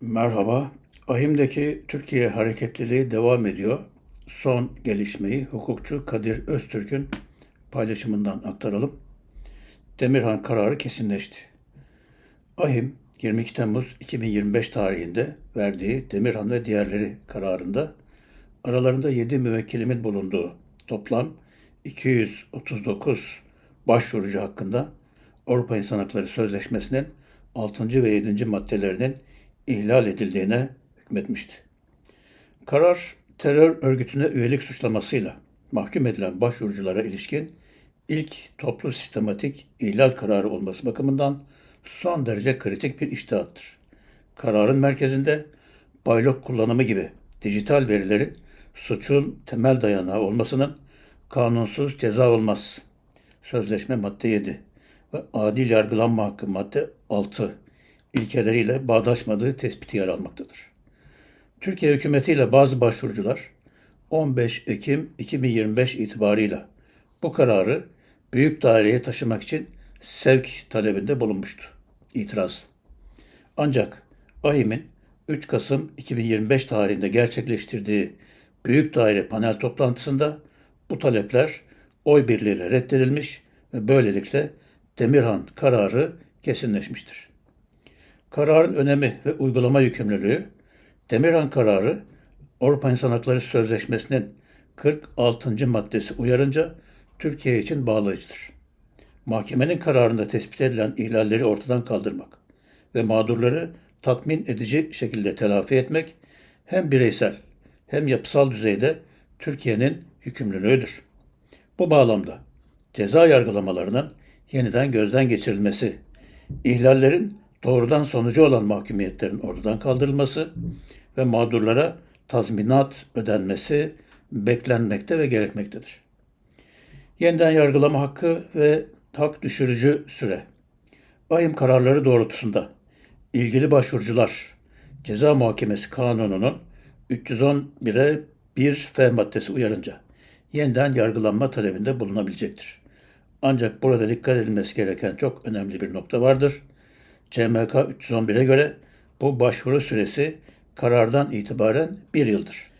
Merhaba. Ahim'deki Türkiye hareketliliği devam ediyor. Son gelişmeyi hukukçu Kadir Öztürk'ün paylaşımından aktaralım. Demirhan kararı kesinleşti. Ahim 22 Temmuz 2025 tarihinde verdiği Demirhan ve diğerleri kararında aralarında 7 müvekkilimin bulunduğu toplam 239 başvurucu hakkında Avrupa İnsan Hakları Sözleşmesi'nin 6. ve 7. maddelerinin ihlal edildiğine hükmetmişti. Karar, terör örgütüne üyelik suçlamasıyla mahkum edilen başvuruculara ilişkin ilk toplu sistematik ihlal kararı olması bakımından son derece kritik bir iştihattır. Kararın merkezinde baylok kullanımı gibi dijital verilerin suçun temel dayanağı olmasının kanunsuz ceza olmaz. Sözleşme madde 7 ve adil yargılanma hakkı madde 6 ilkeleriyle bağdaşmadığı tespiti yer almaktadır. Türkiye hükümetiyle bazı başvurucular 15 Ekim 2025 itibarıyla bu kararı büyük daireye taşımak için sevk talebinde bulunmuştu. İtiraz. Ancak AİM'in 3 Kasım 2025 tarihinde gerçekleştirdiği büyük daire panel toplantısında bu talepler oy birliğiyle reddedilmiş ve böylelikle Demirhan kararı kesinleşmiştir. Kararın önemi ve uygulama yükümlülüğü, Demirhan kararı Avrupa İnsan Hakları Sözleşmesi'nin 46. maddesi uyarınca Türkiye için bağlayıcıdır. Mahkemenin kararında tespit edilen ihlalleri ortadan kaldırmak ve mağdurları tatmin edici şekilde telafi etmek hem bireysel hem yapısal düzeyde Türkiye'nin yükümlülüğüdür. Bu bağlamda ceza yargılamalarının yeniden gözden geçirilmesi, ihlallerin doğrudan sonucu olan mahkumiyetlerin ortadan kaldırılması ve mağdurlara tazminat ödenmesi beklenmekte ve gerekmektedir. Yeniden yargılama hakkı ve hak düşürücü süre. Ahim kararları doğrultusunda ilgili başvurucular Ceza Muhakemesi Kanunu'nun 311'e 1 F maddesi uyarınca yeniden yargılanma talebinde bulunabilecektir. Ancak burada dikkat edilmesi gereken çok önemli bir nokta vardır. CMK 311'e göre bu başvuru süresi karardan itibaren bir yıldır.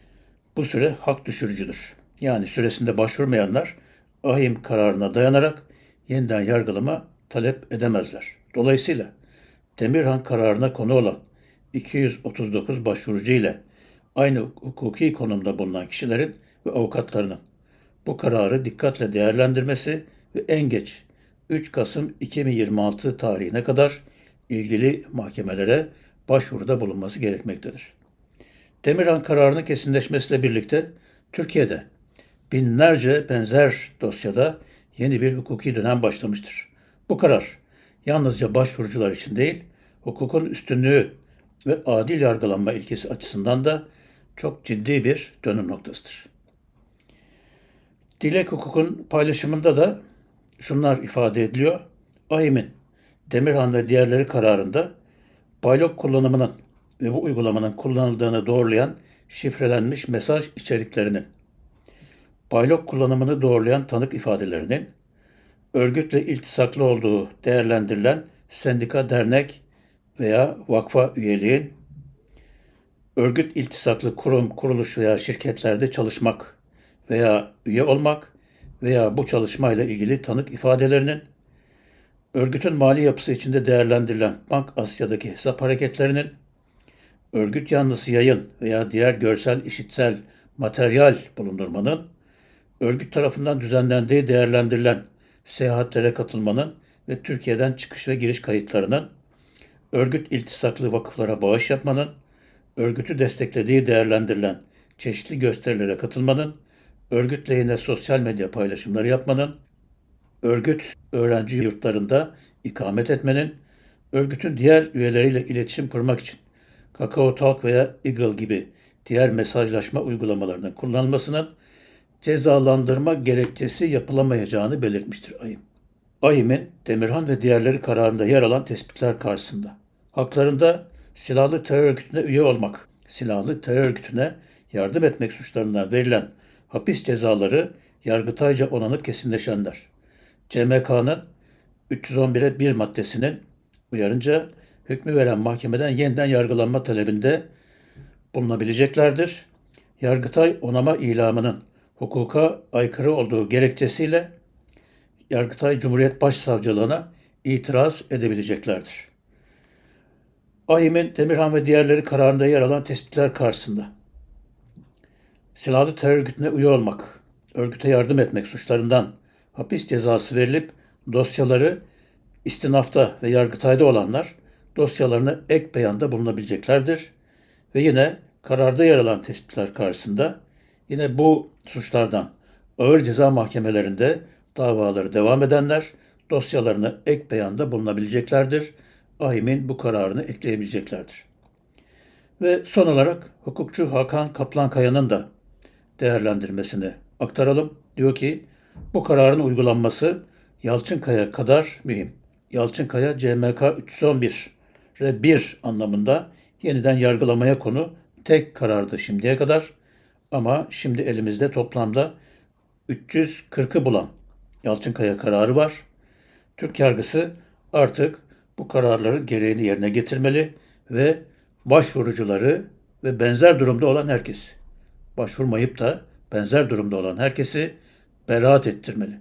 Bu süre hak düşürücüdür. Yani süresinde başvurmayanlar ahim kararına dayanarak yeniden yargılama talep edemezler. Dolayısıyla Demirhan kararına konu olan 239 başvurucu ile aynı hukuki konumda bulunan kişilerin ve avukatlarının bu kararı dikkatle değerlendirmesi ve en geç 3 Kasım 2026 tarihine kadar ilgili mahkemelere başvuruda bulunması gerekmektedir. Demirhan kararının kesinleşmesiyle birlikte Türkiye'de binlerce benzer dosyada yeni bir hukuki dönem başlamıştır. Bu karar yalnızca başvurucular için değil, hukukun üstünlüğü ve adil yargılanma ilkesi açısından da çok ciddi bir dönüm noktasıdır. Dilek hukukun paylaşımında da şunlar ifade ediliyor. AİM'in Demirhan ve diğerleri kararında baylok kullanımının ve bu uygulamanın kullanıldığını doğrulayan şifrelenmiş mesaj içeriklerinin, baylok kullanımını doğrulayan tanık ifadelerinin, örgütle iltisaklı olduğu değerlendirilen sendika, dernek veya vakfa üyeliğin, örgüt iltisaklı kurum, kuruluş veya şirketlerde çalışmak veya üye olmak veya bu çalışmayla ilgili tanık ifadelerinin, örgütün mali yapısı içinde değerlendirilen Bank Asya'daki hesap hareketlerinin, örgüt yanlısı yayın veya diğer görsel, işitsel, materyal bulundurmanın, örgüt tarafından düzenlendiği değerlendirilen seyahatlere katılmanın ve Türkiye'den çıkış ve giriş kayıtlarının, örgüt iltisaklı vakıflara bağış yapmanın, örgütü desteklediği değerlendirilen çeşitli gösterilere katılmanın, örgüt lehine sosyal medya paylaşımları yapmanın, örgüt öğrenci yurtlarında ikamet etmenin, örgütün diğer üyeleriyle iletişim kurmak için Kakao Talk veya Eagle gibi diğer mesajlaşma uygulamalarının kullanılmasının cezalandırma gerekçesi yapılamayacağını belirtmiştir AYİM. AYİM'in Demirhan ve diğerleri kararında yer alan tespitler karşısında haklarında silahlı terör örgütüne üye olmak, silahlı terör örgütüne yardım etmek suçlarından verilen hapis cezaları yargıtayca onanıp kesinleşenler, CMK'nın 311'e 1 maddesinin uyarınca hükmü veren mahkemeden yeniden yargılanma talebinde bulunabileceklerdir. Yargıtay onama ilamının hukuka aykırı olduğu gerekçesiyle Yargıtay Cumhuriyet Başsavcılığına itiraz edebileceklerdir. AİHM'in Demirhan ve diğerleri kararında yer alan tespitler karşısında silahlı terör örgütüne üye olmak, örgüte yardım etmek suçlarından hapis cezası verilip dosyaları istinafta ve yargıtayda olanlar dosyalarını ek beyanda bulunabileceklerdir. Ve yine kararda yer alan tespitler karşısında yine bu suçlardan ağır ceza mahkemelerinde davaları devam edenler dosyalarını ek beyanda bulunabileceklerdir. AİHM'in bu kararını ekleyebileceklerdir. Ve son olarak hukukçu Hakan Kaplankaya'nın da değerlendirmesini aktaralım. Diyor ki bu kararın uygulanması Yalçınkaya kadar mühim. Yalçınkaya CMK 311 ve 1 anlamında yeniden yargılamaya konu tek karardı şimdiye kadar. Ama şimdi elimizde toplamda 340'ı bulan Yalçınkaya kararı var. Türk yargısı artık bu kararların gereğini yerine getirmeli ve başvurucuları ve benzer durumda olan herkes, başvurmayıp da benzer durumda olan herkesi beraat ettirmeli.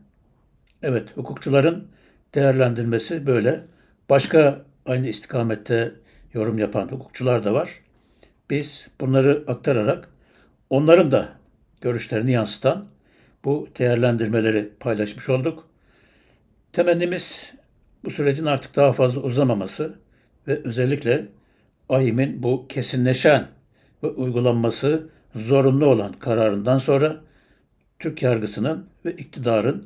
Evet, hukukçuların değerlendirmesi böyle. Başka aynı istikamette yorum yapan hukukçular da var. Biz bunları aktararak onların da görüşlerini yansıtan bu değerlendirmeleri paylaşmış olduk. Temennimiz bu sürecin artık daha fazla uzamaması ve özellikle AİHM'in bu kesinleşen ve uygulanması zorunlu olan kararından sonra Türk yargısının ve iktidarın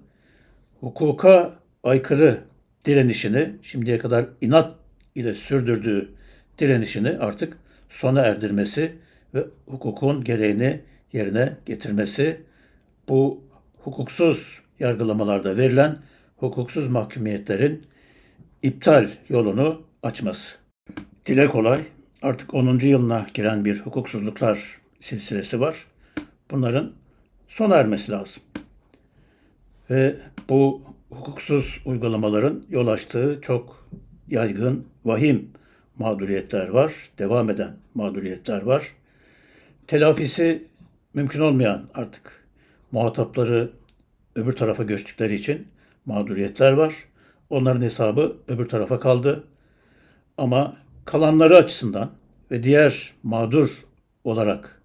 hukuka aykırı direnişini şimdiye kadar inat ile sürdürdüğü direnişini artık sona erdirmesi ve hukukun gereğini yerine getirmesi bu hukuksuz yargılamalarda verilen hukuksuz mahkumiyetlerin iptal yolunu açması. Dile kolay artık 10. yılına giren bir hukuksuzluklar silsilesi var. Bunların sona ermesi lazım. Ve bu hukuksuz uygulamaların yol açtığı çok yaygın, vahim mağduriyetler var. Devam eden mağduriyetler var. Telafisi mümkün olmayan artık muhatapları öbür tarafa göçtükleri için mağduriyetler var. Onların hesabı öbür tarafa kaldı. Ama kalanları açısından ve diğer mağdur olarak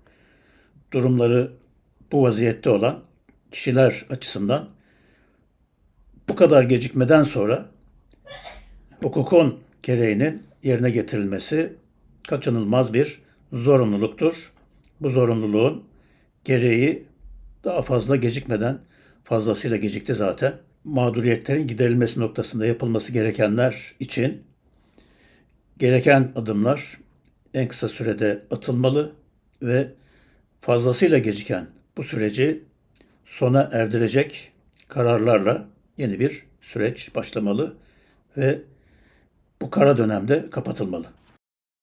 durumları bu vaziyette olan kişiler açısından bu kadar gecikmeden sonra hukukun gereğinin yerine getirilmesi kaçınılmaz bir zorunluluktur. Bu zorunluluğun gereği daha fazla gecikmeden fazlasıyla gecikti zaten. Mağduriyetlerin giderilmesi noktasında yapılması gerekenler için gereken adımlar en kısa sürede atılmalı ve fazlasıyla geciken bu süreci sona erdirecek kararlarla yeni bir süreç başlamalı ve bu kara dönemde kapatılmalı.